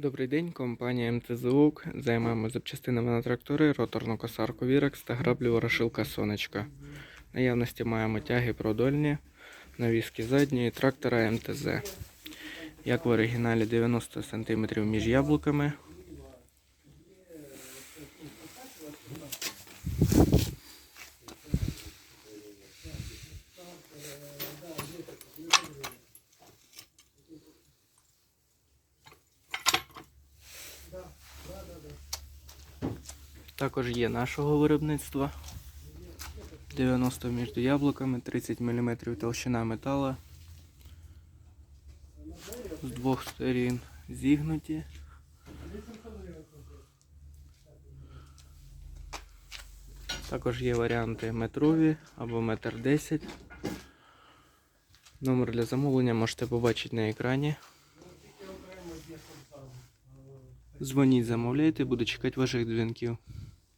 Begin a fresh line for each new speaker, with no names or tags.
Добрий день, компанія МТЗУК. Займаємо запчастинами на трактори, роторну косарку Вірекс та граблю ворошилка Сонечка. Наявності маємо тяги продольні, навіски задньої трактора МТЗ. Як в оригіналі 90 см між яблуками. Також є нашого виробництва. 90 між яблуками, 30 мм толщина метала. З двох сторін зігнуті. Також є варіанти метрові або метр 10. Номер для замовлення можете побачити на екрані. Дзвоніть, замовляйте, буду чекати ваших дзвінків.